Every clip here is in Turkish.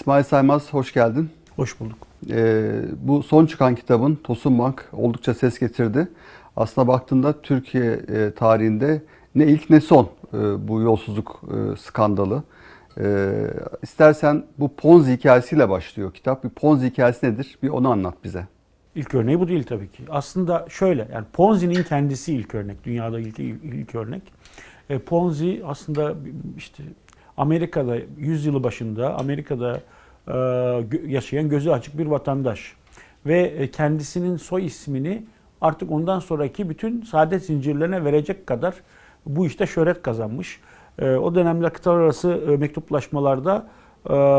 İsmail Saymaz hoş geldin. Hoş bulduk. Ee, bu son çıkan kitabın Tosun Bank oldukça ses getirdi. Aslına baktığında Türkiye e, tarihinde ne ilk ne son e, bu yolsuzluk e, skandalı. E, istersen bu Ponzi hikayesiyle başlıyor kitap. Bir Ponzi hikayesi nedir? Bir onu anlat bize. İlk örneği bu değil tabii ki. Aslında şöyle yani Ponzi'nin kendisi ilk örnek. Dünyada ilk, ilk örnek. E, Ponzi aslında işte Amerika'da 100 yılı başında Amerika'da e, yaşayan gözü açık bir vatandaş ve e, kendisinin soy ismini artık ondan sonraki bütün saadet zincirlerine verecek kadar bu işte şöhret kazanmış. E, o dönemler kıtalar arası mektuplaşmalarda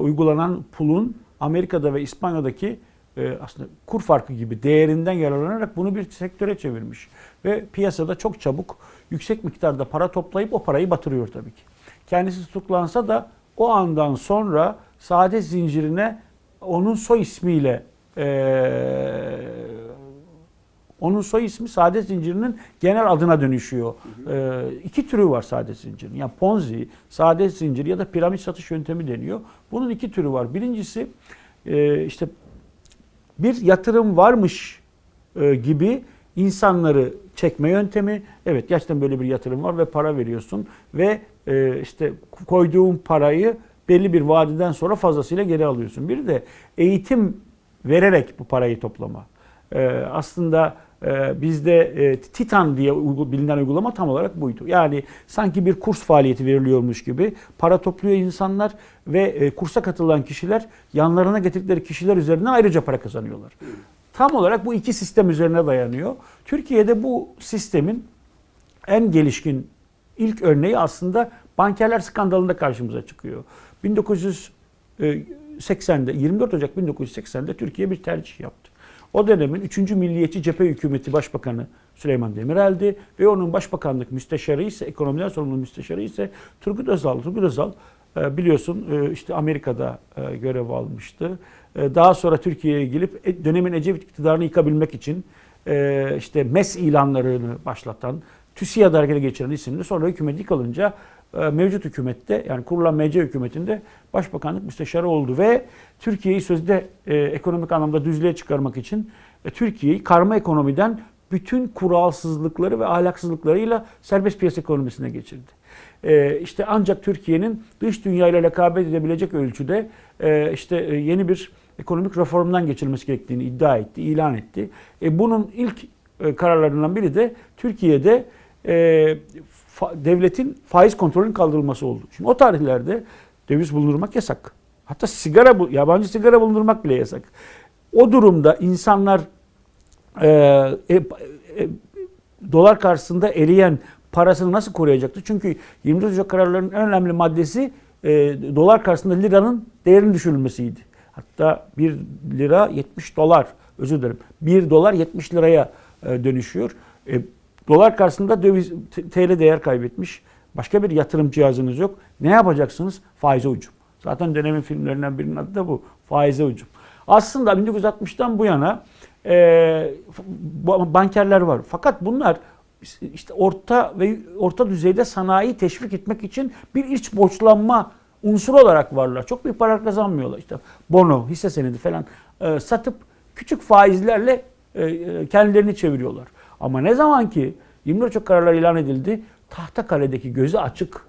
uygulanan pulun Amerika'da ve İspanya'daki aslında kur farkı gibi değerinden yararlanarak bunu bir sektöre çevirmiş. Ve piyasada çok çabuk yüksek miktarda para toplayıp o parayı batırıyor tabii ki. Kendisi tutuklansa da o andan sonra saadet zincirine onun soy ismiyle e, onun soy ismi saadet zincirinin genel adına dönüşüyor. E, iki türü var saadet zincirinin. Yani Ponzi, saadet zinciri ya da piramit satış yöntemi deniyor. Bunun iki türü var. Birincisi e, işte bir yatırım varmış e, gibi insanları çekme yöntemi. Evet gerçekten böyle bir yatırım var ve para veriyorsun ve e, işte koyduğun parayı belli bir vadeden sonra fazlasıyla geri alıyorsun. Bir de eğitim vererek bu parayı toplama. E, aslında e, bizde e, Titan diye uygu- bilinen uygulama tam olarak buydu. Yani sanki bir kurs faaliyeti veriliyormuş gibi para topluyor insanlar ve e, kursa katılan kişiler yanlarına getirdikleri kişiler üzerinden ayrıca para kazanıyorlar. Tam olarak bu iki sistem üzerine dayanıyor. Türkiye'de bu sistemin en gelişkin ilk örneği aslında bankerler skandalında karşımıza çıkıyor. 1980'de 24 Ocak 1980'de Türkiye bir tercih yaptı. O dönemin 3. Milliyetçi Cephe Hükümeti Başbakanı Süleyman Demirel'di ve onun başbakanlık müsteşarı ise ekonomiden sorumlu müsteşarı ise Turgut Özal. Turgut Özal biliyorsun e, işte Amerika'da e, görev almıştı. E, Daha sonra Türkiye'ye gelip e, dönemin Ecevit iktidarını yıkabilmek için e, işte MES ilanlarını başlatan, TÜSİAD'ı harekete geçiren isimli sonra hükümet yıkılınca e, mevcut hükümette yani kurulan MC hükümetinde başbakanlık müsteşarı oldu ve Türkiye'yi sözde e, ekonomik anlamda düzlüğe çıkarmak için e, Türkiye'yi karma ekonomiden bütün kuralsızlıkları ve ahlaksızlıklarıyla serbest piyasa ekonomisine geçirdi. E, işte ancak Türkiye'nin dış dünyayla rekabet edebilecek ölçüde e, işte e, yeni bir ekonomik reformdan geçilmesi gerektiğini iddia etti, ilan etti. E, bunun ilk kararlarından biri de Türkiye'de devletin faiz kontrolünün kaldırılması oldu. Şimdi o tarihlerde döviz bulundurmak yasak. Hatta sigara, yabancı sigara bulundurmak bile yasak. O durumda insanlar e, e, e, dolar karşısında eriyen parasını nasıl koruyacaktı? Çünkü 24 Ocak kararlarının en önemli maddesi e, dolar karşısında liranın değerinin düşürülmesiydi. Hatta 1 lira 70 dolar, özür dilerim, 1 dolar 70 liraya e, dönüşüyor. E, dolar karşısında döviz TL değer kaybetmiş. Başka bir yatırım cihazınız yok. Ne yapacaksınız? Faize ucum. Zaten dönemin filmlerinden birinin adı da bu. Faize ucum. Aslında 1960'tan bu yana e, bankerler var. Fakat bunlar işte orta ve orta düzeyde sanayi teşvik etmek için bir iç borçlanma unsuru olarak varlar. Çok büyük para kazanmıyorlar. İşte bono, hisse senedi falan e, satıp küçük faizlerle e, e, kendilerini çeviriyorlar. Ama ne zaman ki 24 Ocak kararları ilan edildi, Tahtakale'deki gözü açık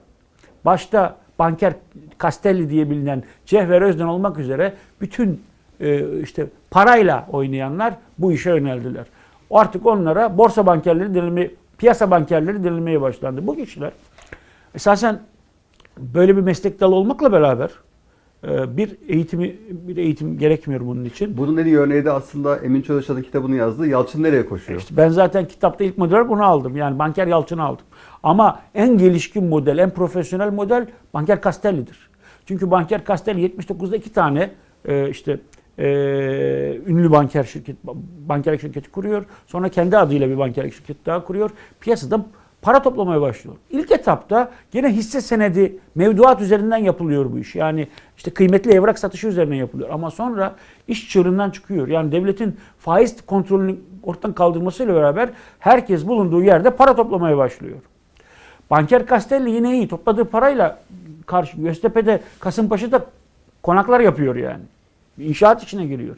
başta banker Castelli diye bilinen Cevher Özden olmak üzere bütün işte parayla oynayanlar bu işe yöneldiler. Artık onlara borsa bankerleri denilmeye, piyasa bankerleri denilmeye başlandı. Bu kişiler esasen böyle bir meslek dalı olmakla beraber e, bir eğitimi bir eğitim gerekmiyor bunun için. Bunun en iyi örneği de aslında Emin Çalışan'ın kitabını yazdığı Yalçın Nereye Koşuyor? İşte ben zaten kitapta ilk model bunu aldım. Yani Banker Yalçın'ı aldım. Ama en gelişkin model, en profesyonel model Banker Castelli'dir. Çünkü Banker Castelli 79'da iki tane e, işte e, ünlü banker şirket, bankerlik şirketi kuruyor. Sonra kendi adıyla bir bankerlik şirketi daha kuruyor. Piyasada para toplamaya başlıyor. İlk etapta gene hisse senedi, mevduat üzerinden yapılıyor bu iş. Yani işte kıymetli evrak satışı üzerinden yapılıyor. Ama sonra iş çığırından çıkıyor. Yani devletin faiz kontrolünü ortadan kaldırmasıyla beraber herkes bulunduğu yerde para toplamaya başlıyor. Banker Castelli yine iyi. Topladığı parayla karşı Göztepe'de, Kasımpaşa'da konaklar yapıyor yani. İnşaat içine giriyor.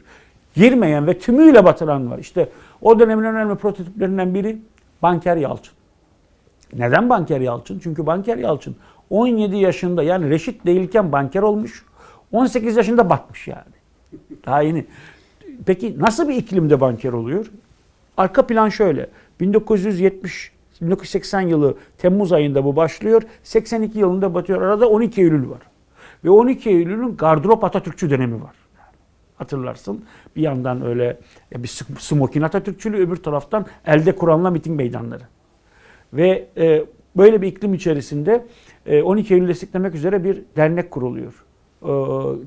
Girmeyen ve tümüyle batıran var. İşte o dönemin önemli prototiplerinden biri Banker Yalçın. Neden Banker Yalçın? Çünkü Banker Yalçın 17 yaşında yani reşit değilken banker olmuş. 18 yaşında batmış yani. Daha yeni. Peki nasıl bir iklimde banker oluyor? Arka plan şöyle. 1970 1980 yılı Temmuz ayında bu başlıyor. 82 yılında batıyor. Arada 12 Eylül var. Ve 12 Eylül'ün gardırop Atatürkçü dönemi var. Hatırlarsın. Bir yandan öyle e, bir sm- smokin Atatürkçülüğü, öbür taraftan elde Kur'an'la miting meydanları. Ve e, böyle bir iklim içerisinde e, 12 Eylül desteklemek üzere bir dernek kuruluyor. E,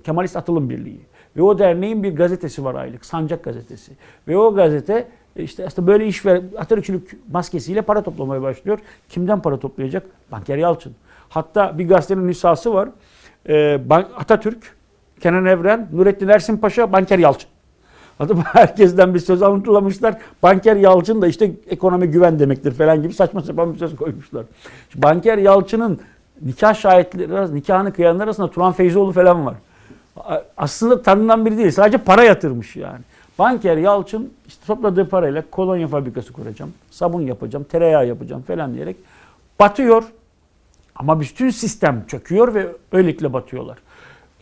Kemalist Atılım Birliği. Ve o derneğin bir gazetesi var aylık. Sancak gazetesi. Ve o gazete e, işte aslında böyle iş ver, Atatürkçülük maskesiyle para toplamaya başlıyor. Kimden para toplayacak? Banker Yalçın. Hatta bir gazetenin nüshası var. E, Atatürk, Kenan Evren, Nurettin Ersin Paşa, Banker Yalçın. Adı herkesten bir söz alıntılamışlar. Banker Yalçın da işte ekonomi güven demektir falan gibi saçma sapan bir söz koymuşlar. Banker Yalçın'ın nikah şahitleri, nikahını kıyanlar arasında Turan Feyzoğlu falan var. Aslında tanınan biri değil. Sadece para yatırmış yani. Banker Yalçın işte topladığı parayla kolonya fabrikası kuracağım, sabun yapacağım, tereyağı yapacağım falan diyerek batıyor. Ama bütün sistem çöküyor ve öylelikle batıyorlar.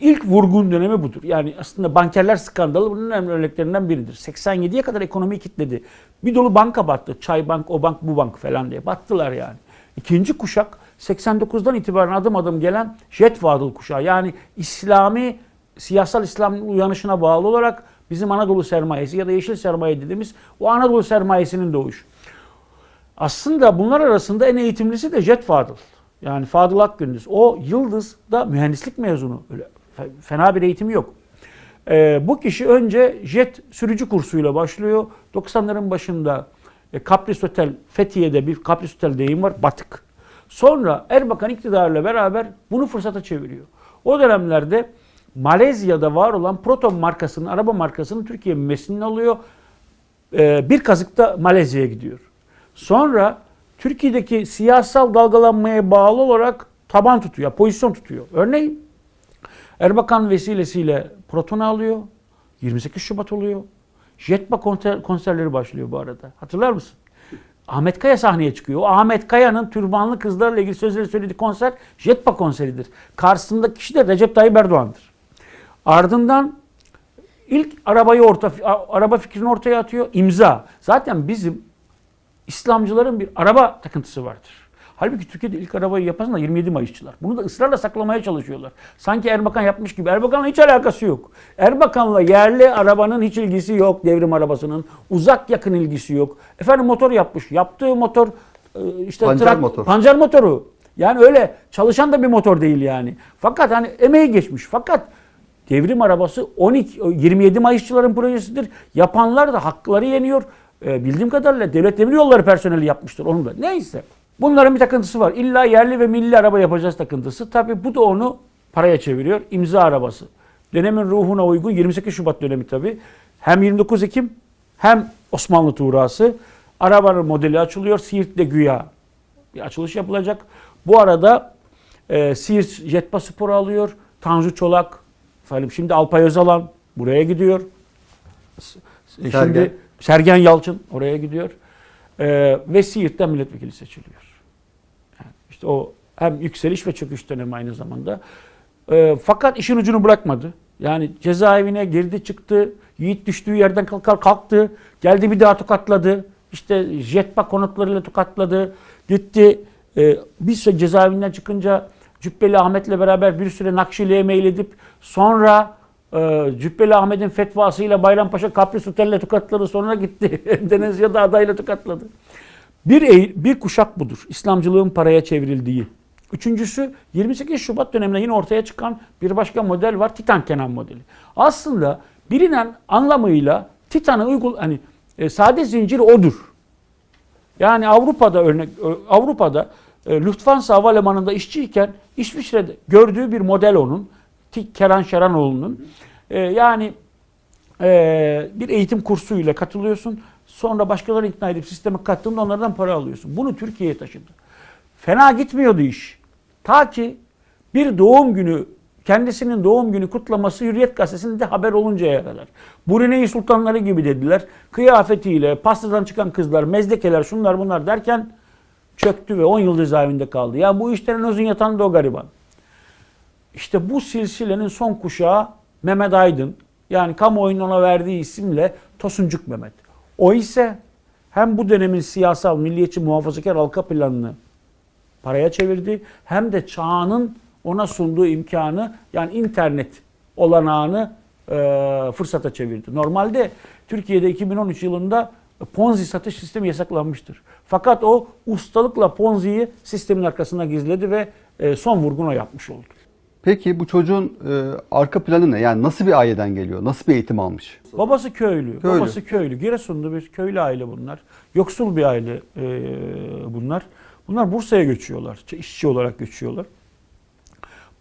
İlk vurgun dönemi budur. Yani aslında bankerler skandalı bunun önemli örneklerinden biridir. 87'ye kadar ekonomiyi kilitledi. Bir dolu banka battı. Çay bank, o bank, bu bank falan diye. Battılar yani. İkinci kuşak 89'dan itibaren adım adım gelen Jet Fadıl kuşağı. Yani İslami, siyasal İslam uyanışına bağlı olarak bizim Anadolu sermayesi ya da yeşil sermaye dediğimiz o Anadolu sermayesinin doğuşu. Aslında bunlar arasında en eğitimlisi de Jet Fadıl. Yani Fadıl Akgündüz. O Yıldız'da mühendislik mezunu. Öyle fena bir eğitimi yok. Ee, bu kişi önce jet sürücü kursuyla başlıyor. 90'ların başında e, Kapris Otel, Fethiye'de bir Kapris Otel deyim var. Batık. Sonra Erbakan iktidarıyla beraber bunu fırsata çeviriyor. O dönemlerde Malezya'da var olan Proton markasının, araba markasının Türkiye mümessilini alıyor. Ee, bir kazıkta Malezya'ya gidiyor. Sonra Türkiye'deki siyasal dalgalanmaya bağlı olarak taban tutuyor, pozisyon tutuyor. Örneğin Erbakan vesilesiyle Proton'u alıyor. 28 Şubat oluyor. Jetpa konser, konserleri başlıyor bu arada. Hatırlar mısın? Ahmet Kaya sahneye çıkıyor. O Ahmet Kaya'nın türbanlı kızlarla ilgili sözleri söylediği konser Jetpa konseridir. Karşısındaki kişi de Recep Tayyip Erdoğan'dır. Ardından ilk arabayı orta araba fikrini ortaya atıyor. İmza. Zaten bizim İslamcıların bir araba takıntısı vardır. Halbuki Türkiye'de ilk arabayı yapan da 27 Mayısçılar. Bunu da ısrarla saklamaya çalışıyorlar. Sanki Erbakan yapmış gibi. Erbakan'la hiç alakası yok. Erbakan'la yerli arabanın hiç ilgisi yok devrim arabasının. Uzak yakın ilgisi yok. Efendim motor yapmış. Yaptığı motor e, işte Pancar motor. pancar motoru. Yani öyle çalışan da bir motor değil yani. Fakat hani emeği geçmiş. Fakat devrim arabası 12 27 Mayısçıların projesidir. Yapanlar da hakları yeniyor. Ee, bildiğim kadarıyla devlet demir yolları personeli yapmıştır onu da. Neyse. Bunların bir takıntısı var. İlla yerli ve milli araba yapacağız takıntısı. Tabii bu da onu paraya çeviriyor. İmza arabası. Dönemin ruhuna uygun 28 Şubat dönemi tabii. Hem 29 Ekim hem Osmanlı tuğrası. Arabanın modeli açılıyor. Siirt'te güya bir açılış yapılacak. Bu arada e, Siirt Jetpa Spor'u alıyor. Tanju Çolak, efendim şimdi Alpay Özalan buraya gidiyor. Şimdi Sergen. Sergen Yalçın oraya gidiyor. E, ve Siirt'ten milletvekili seçiliyor. Yani işte o hem yükseliş ve çöküş dönemi aynı zamanda. E, fakat işin ucunu bırakmadı. Yani cezaevine girdi çıktı. Yiğit düştüğü yerden kalkar kalktı. Geldi bir daha tokatladı. İşte jetpack konutlarıyla tokatladı. Gitti. E, bir süre cezaevinden çıkınca Cübbeli Ahmet'le beraber bir süre Nakşili'ye meyledip sonra e, Cübbeli Ahmet'in fetvasıyla Bayrampaşa Kapris Otel'le tokatladı. Sonra gitti. Endonezya'da adayla tokatladı. Bir, bir kuşak budur. İslamcılığın paraya çevrildiği. Üçüncüsü 28 Şubat döneminde yine ortaya çıkan bir başka model var. Titan Kenan modeli. Aslında bilinen anlamıyla Titan'ı uygul hani e, sade zinciri odur. Yani Avrupa'da örnek Avrupa'da e, Lufthansa havalimanında işçiyken İsviçre'de gördüğü bir model onun. Kenan Şeranoğlu'nun. E, yani e, bir eğitim kursuyla katılıyorsun. Sonra başkalarını ikna edip sisteme kattığında onlardan para alıyorsun. Bunu Türkiye'ye taşıdı. Fena gitmiyordu iş. Ta ki bir doğum günü Kendisinin doğum günü kutlaması Hürriyet Gazetesi'nde haber oluncaya kadar. Brunei sultanları gibi dediler. Kıyafetiyle, pastadan çıkan kızlar, mezdekeler, şunlar bunlar derken çöktü ve 10 yıl cezaevinde kaldı. Ya bu işlerin özün yatan da o gariban. İşte bu silsilenin son kuşağı Mehmet Aydın. Yani kamuoyunun ona verdiği isimle Tosuncuk Mehmet. O ise hem bu dönemin siyasal, milliyetçi, muhafazakar halka planını paraya çevirdi. Hem de çağının ona sunduğu imkanı yani internet olanağını e, fırsata çevirdi. Normalde Türkiye'de 2013 yılında Ponzi satış sistemi yasaklanmıştır. Fakat o ustalıkla Ponzi'yi sistemin arkasına gizledi ve e, son vurgunu yapmış oldu. Peki bu çocuğun e, arka planı ne? Yani nasıl bir aileden geliyor? Nasıl bir eğitim almış? Babası köylü. Köylü. Babası köylü. Giresunlu bir köylü aile bunlar. Yoksul bir aile e, bunlar. Bunlar Bursa'ya göçüyorlar. İşçi olarak göçüyorlar.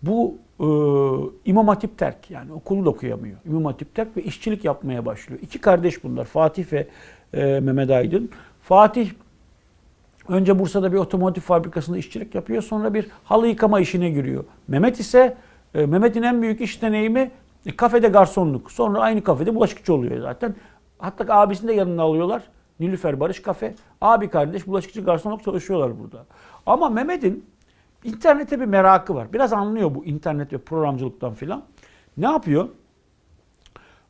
Bu e, İmam Hatip terk yani okulu da okuyamıyor. İmam Hatip terk ve işçilik yapmaya başlıyor. İki kardeş bunlar Fatih ve e, Mehmet Aydın. Fatih önce Bursa'da bir otomotiv fabrikasında işçilik yapıyor. Sonra bir halı yıkama işine giriyor. Mehmet ise e, Mehmet'in en büyük iş deneyimi e, kafede garsonluk. Sonra aynı kafede bulaşıkçı oluyor zaten. Hatta abisini de yanına alıyorlar. Nilüfer Barış Kafe. Abi kardeş bulaşıkçı garsonluk çalışıyorlar burada. Ama Mehmet'in internete bir merakı var. Biraz anlıyor bu internet ve programcılıktan filan. Ne yapıyor?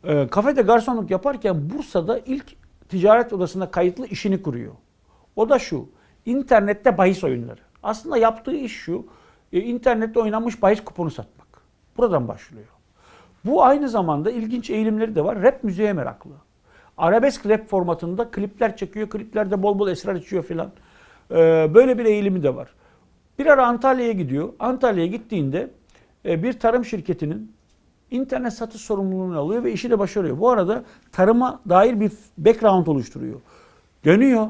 Ee, kafede garsonluk yaparken Bursa'da ilk ticaret odasında kayıtlı işini kuruyor. O da şu. İnternette bahis oyunları. Aslında yaptığı iş şu. e, internette oynanmış bahis kuponu satmak. Buradan başlıyor. Bu aynı zamanda ilginç eğilimleri de var. Rap müziğe meraklı. Arabesk rap formatında klipler çekiyor. Kliplerde bol bol esrar içiyor filan. Ee, böyle bir eğilimi de var. Bir ara Antalya'ya gidiyor. Antalya'ya gittiğinde e, bir tarım şirketinin internet satış sorumluluğunu alıyor ve işi de başarıyor. Bu arada tarıma dair bir background oluşturuyor. Dönüyor.